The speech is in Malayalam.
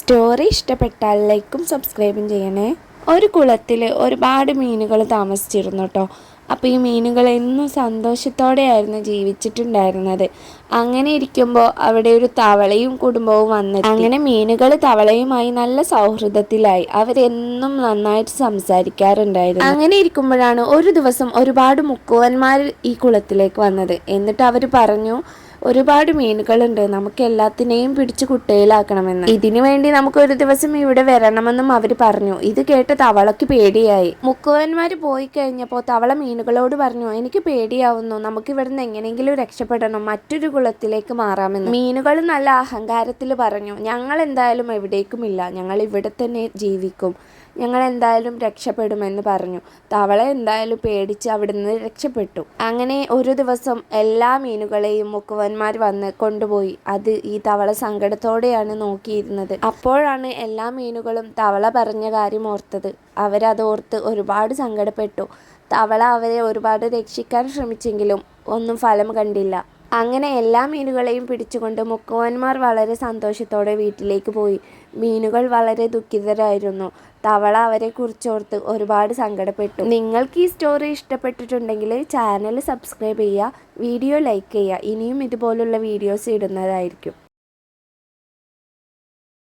സ്റ്റോറി ഇഷ്ടപ്പെട്ടാൽ ലൈക്കും സബ്സ്ക്രൈബും ചെയ്യണേ. ഒരു കുളത്തിൽ ഒരുപാട് മീനുകൾ താമസിച്ചിരുന്നു കേട്ടോ അപ്പോൾ ഈ മീനുകൾ എന്നും സന്തോഷത്തോടെയായിരുന്നു ജീവിച്ചിട്ടുണ്ടായിരുന്നത്. അങ്ങനെ ഇരിക്കുമ്പോൾ അവിടെ ഒരു തവളയും കുടുംബവും വന്നു അങ്ങനെ മീനുകൾ തവളയുമായി നല്ല സൗഹൃദത്തിലായി. അവരെന്നും നന്നായിട്ട് സംസാരിക്കാറുണ്ടായിരുന്നു. അങ്ങനെ ഇരിക്കുമ്പോഴാണ് ഒരു ദിവസം ഒരുപാട് മുക്കുവന്മാർ ഈ കുളത്തിലേക്ക് വന്നത്. എന്നിട്ട് അവർ പറഞ്ഞു ഒരുപാട് മീനുകളുണ്ട്. നമുക്ക് എല്ലാത്തിനെയും പിടിച്ച് കുട്ടയിലാക്കണമെന്ന്. ഇതിനു വേണ്ടി നമുക്ക് ഒരു ദിവസം ഇവിടെ വരണമെന്നും അവർ പറഞ്ഞു. ഇത് കേട്ട് തവളക്ക് പേടിയായി. മുക്കുവന്മാർ പോയി കഴിഞ്ഞപ്പോൾ തവള മീനുകളോട് പറഞ്ഞു എനിക്ക് പേടിയാവുന്നു. നമുക്ക് ഇവിടുന്ന് എങ്ങനെയെങ്കിലും രക്ഷപ്പെടണം. മറ്റൊരു കുളത്തിലേക്ക് മാറാമെന്ന്. മീനുകൾ നല്ല അഹങ്കാരത്തിൽ പറഞ്ഞു ഞങ്ങൾ എന്തായാലും എവിടേക്കുമില്ല. ഞങ്ങൾ ഇവിടെ തന്നെ ജീവിക്കും. ഞങ്ങൾ എന്തായാലും രക്ഷപ്പെടുമെന്ന് പറഞ്ഞു. തവള എന്തായാലും പേടിച്ച് അവിടുന്ന് രക്ഷപ്പെട്ടു. അങ്ങനെ ഒരു ദിവസം എല്ലാ മീനുകളെയും മുക്കുവന്മാർ വന്ന് കൊണ്ടുപോയി. അത് ഈ തവള സങ്കടത്തോടെയാണ് നോക്കിയിരുന്നത്. അപ്പോഴാണ് എല്ലാ മീനുകളും തവള പറഞ്ഞ കാര്യം ഓർത്തത്. അവരത് ഓർത്ത് ഒരുപാട് സങ്കടപ്പെട്ടു. തവള അവരെ ഒരുപാട് രക്ഷിക്കാൻ ശ്രമിച്ചെങ്കിലും ഒന്നും ഫലം കണ്ടില്ല. അങ്ങനെ എല്ലാ മീനുകളെയും പിടിച്ചുകൊണ്ട് മുക്കുവന്മാർ വളരെ സന്തോഷത്തോടെ വീട്ടിലേക്ക് പോയി. മീനുകൾ വളരെ ദുഃഖിതരായിരുന്നു. തവള അവരെ കുറിച്ചോർത്ത് ഒരുപാട് സങ്കടപ്പെട്ടു. നിങ്ങൾക്ക് ഈ സ്റ്റോറി ഇഷ്ടപ്പെട്ടിട്ടുണ്ടെങ്കിൽ ചാനൽ സബ്സ്ക്രൈബ് ചെയ്യുക വീഡിയോ ലൈക്ക് ചെയ്യുക. ഇനിയും ഇതുപോലുള്ള വീഡിയോസ് ഇടുന്നതായിരിക്കും.